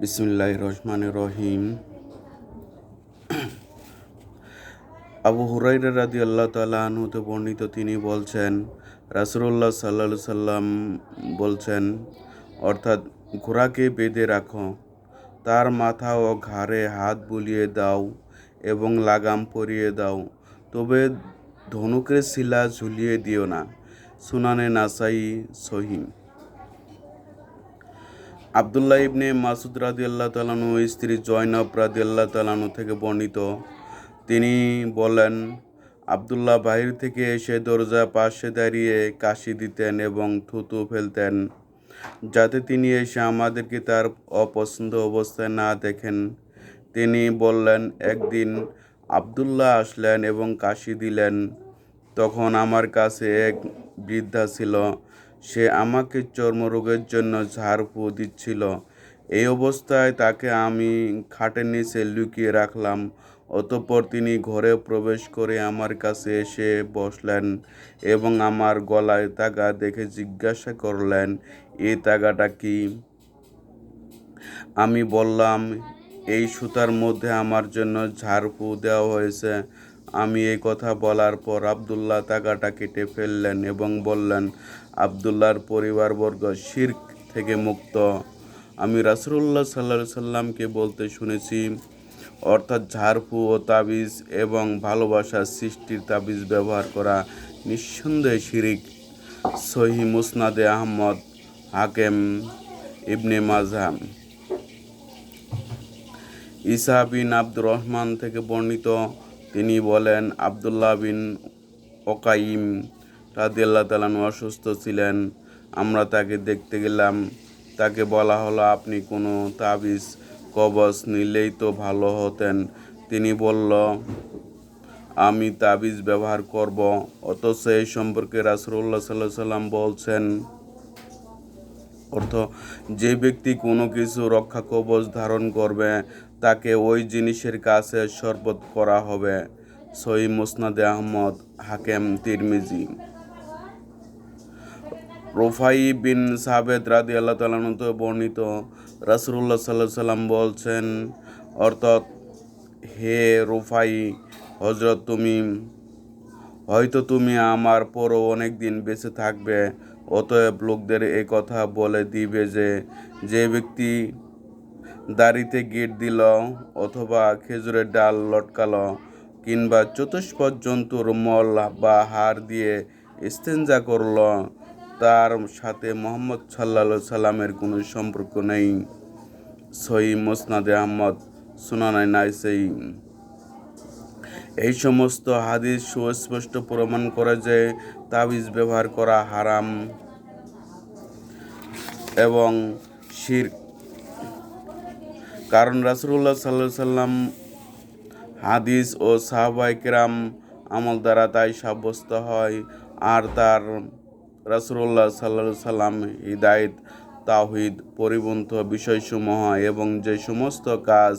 বিসমুল্লাহ রহমান রহিম। আবু হুরাইরা রাদি আল্লাহ তালা বর্ণিত তিনি বলছেন রাসুল্লাহ সাল্লা সাল্লাম বলছেন, অর্থাৎ ঘোড়াকে বেঁধে রাখো, তার মাথা ও ঘাড়ে হাত বুলিয়ে দাও এবং লাগাম পরিয়ে দাও, তবে ধনুকের শিলা ঝুলিয়ে দিও না। সুনানে নাসাই সহিম আবদুল্লাহ ইবনে মাসুদ রাদি আল্লাহ তালানু স্ত্রী জয়নব রাদি আল্লাহ তালানু থেকে বর্ণিত। তিনি বলেন, আবদুল্লাহ বাহির থেকে এসে দরজা পাশে দাঁড়িয়ে কাশি দিতেন এবং থুতু ফেলতেন, যাতে তিনি এসে আমাদেরকে তার অপছন্দ অবস্থায় না দেখেন। তিনি বললেন, একদিন আবদুল্লাহ আসলেন এবং কাশি দিলেন। তখন আমার কাছে এক বৃদ্ধা ছিল সে আমাকে চর্মরোগের জন্য ঝাড়ফু দিচ্ছিল। এই অবস্থায় তাকে আমি খাটের নিচে লুকিয়ে রাখলাম। অতঃপর তিনি ঘরে প্রবেশ করে আমার কাছে এসে বসলেন এবং আমার গলায় তাগা দেখে জিজ্ঞাসা করলেন এই তাগাটা কি? আমি বললাম, এই সুতার মধ্যে আমার জন্য ঝাড়ফু দেওয়া হয়েছে। আমি এই কথা বলার পর আবদুল্লাহ তাগাটা কেটে ফেললেন এবং বললেন, আবদুল্লাহর পরিবারবর্গ শির্ক থেকে মুক্ত। আমি রাসুল্লাহ সাল্লা সাল্লামকে বলতে শুনেছি, অর্থাৎ ঝাড়ফু ও তাবিজ এবং ভালোবাসার সৃষ্টির তাবিজ ব্যবহার করা নিঃসন্দেহে শিরিক। সহি মুসনাদে আহমদ হাকেম ইবনে মাঝহাম ইসা বিন আব্দুর রহমান থেকে বর্ণিত তিনি বলেন, আবদুল্লাহ বিন ওকাইম রাদিয়াল্লাহ তালান অসুস্থ ছিলেন। আমরা তাকে দেখতে গেলাম। তাকে বলা হলো, আপনি কোনো তাবিজ কবচ নিলেই তো ভালো হতেন। তিনি বলল, আমি তাবিজ ব্যবহার করব। অথচ এই সম্পর্কে রাসুল্লাহ সাল্লাহ সাল্লাম বলছেন অর্থ, যে ব্যক্তি কোনো কিছু রক্ষা কবচ ধারণ করবে, তাকে ওই জিনিসের কাছে শরবত করা হবে। সই মুসনাদে আহমদ, হাকেম, তিরমিজি। রোফাই বিন সাবেদ রাদি আল্লাহ তালানত বর্ণিত রাসুল্লাহ সাল্লাহ সাল্লাম বলছেন, অর্থাৎ, হে রোফাই হজরত তুমি হয়তো তুমি আমার পরও অনেক দিন বেঁচে থাকবে, অতএব লোকদের এই কথা বলে দিবে যে যে ব্যক্তি দাড়িতে গিট দিল অথবা খেজুরের ডাল লটকালো কিংবা চতুষ্পদ জন্তুর মল বা হাড় দিয়ে ইস্তেঞ্জা করল, তার সাথে মোহাম্মদ সাল্লা সাল্লামের কোনো সম্পর্ক নেই। সই মোসনাদে আহমদ সুনানাই নাইসেই এই সমস্ত হাদিস সুস্পষ্ট প্রমাণ করে যে তাবিজ ব্যবহার করা হারাম এবং শির। কারণ রাসুল্লাহ সাল্লাহ সাল্লাম হাদিস ও সাহবাইকেরাম আমল দ্বারা তাই সাব্যস্ত হয় আর তার রাসুল্লাহ সাল্লা সাল্লাম হৃদায়ত তাহিদ পরিবন্ধ বিষয়সমূহ এবং যে সমস্ত কাজ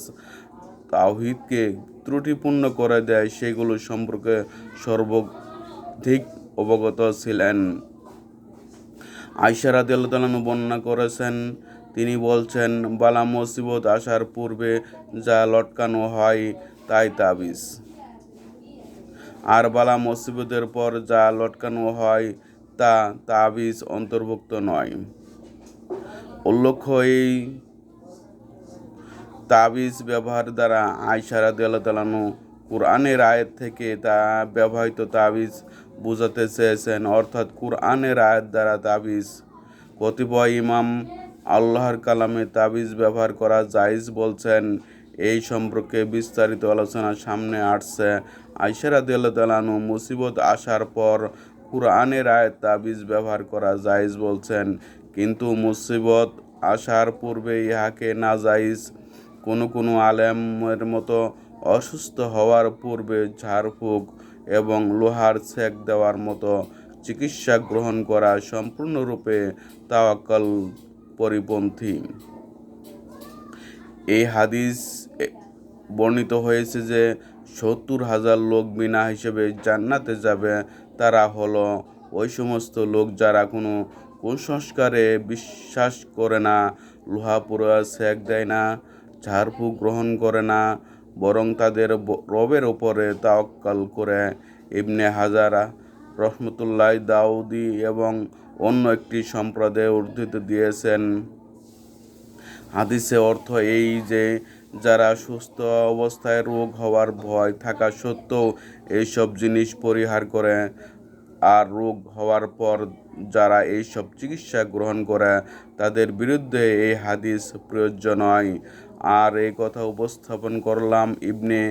তাওহিদকে ত্রুটিপূর্ণ করে দেয়, সেগুলো সম্পর্কে সর্বাধিক অবগত ছিলেন আইসারা দেলতালানু বর্ণনা করেছেন, তিনি বলছেন, বালা মুসিবত আসার পূর্বে যা লটকানো হয় তাই তাবিজ। আর বালা মুসিবতের পর যা লটকানো হয় তা তাবিজ অন্তর্ভুক্ত নয়। উল্লেখ্য এই তাবিজ ব্যবহার দ্বারা আয়সারা দেলাতালানু কোরআনের আয়াত থেকে তা ব্যবহৃত তাবিজ বোঝাতে চেয়েছেন। অর্থাৎ কোরআনের আয়াত দ্বারা তাবিজ। কতিপয় ইমাম আল্লাহর কালামে তাবিজ ব্যবহার করা জাইজ বলছেন, এই সম্পর্কে বিস্তারিত আলোচনা সামনে আসছে। আইসারা দেলাতালানু মুসিবত আসার পর কোরআনের আয়াত তাবিজ ব্যবহার করা জাইজ বলছেন, কিন্তু মুসিবত আসার পূর্বে ইহাকে না জাইজ কোনো কোনো আলেমের মতো অসুস্থ হওয়ার পূর্বে ঝাড়ফুঁক এবং লোহার সেক দেওয়ার মতো চিকিৎসা গ্রহণ করা সম্পূর্ণরূপে তাওয়াক্কাল পরিপন্থী। এই হাদিস বর্ণিত হয়েছে যে সত্তর হাজার লোক বিনা হিসেবে জান্নাতে যাবে, তারা হলো ওই সমস্ত লোক যারা কোনো কুসংস্কারে বিশ্বাস করে না, লোহা পুরো সেক দেয় না ঝাড়ফুঁক গ্রহণ করে না, বরং তাদের রবের ওপরে তাওয়াক্কাল করে। ইবনে হাজারা রহমতুল্লাহ দাউদি এবং অন্য একটি সম্প্রদায়ে উদ্ধৃত দিয়েছেন। হাদিসে অর্থ এই যে, যারা সুস্থ অবস্থায় রোগ হওয়ার ভয় থাকা সত্ত্বেও এইসব জিনিস পরিহার করে, আর রোগ হওয়ার পর যারা এইসব চিকিৎসা গ্রহণ করে, তাদের বিরুদ্ধে এই হাদিস প্রযোজ্য নয়। আর এই কথা উপস্থাপন করলাম ইবনে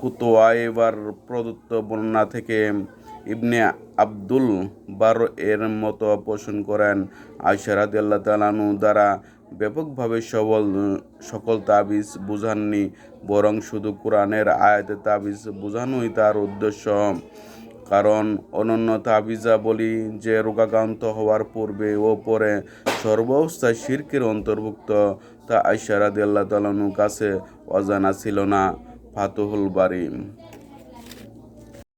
কুতোয়াইবার প্রদত্ত বর্ণনা থেকে ইবনে আব্দুল বার এর মতো পোষণ করেন। আয়সা রাদিয়াল্লাহ তালানু দ্বারা ব্যাপকভাবে সবল, সকল তাবিজ বুঝাননি, বরং শুধু কোরআনের আয়াতে তাবিজ বোঝানোই তার উদ্দেশ্য। কারণ অনন্য তাবিজা বলি যে রোগাক্রান্ত হওয়ার পূর্বে ও পরে সর্বাবস্থায় শির্কের অন্তর্ভুক্ত, তা আইসারাদ আল্লাহ তালানুর কাছে অজানা ছিল না। ফাতুহুল বারি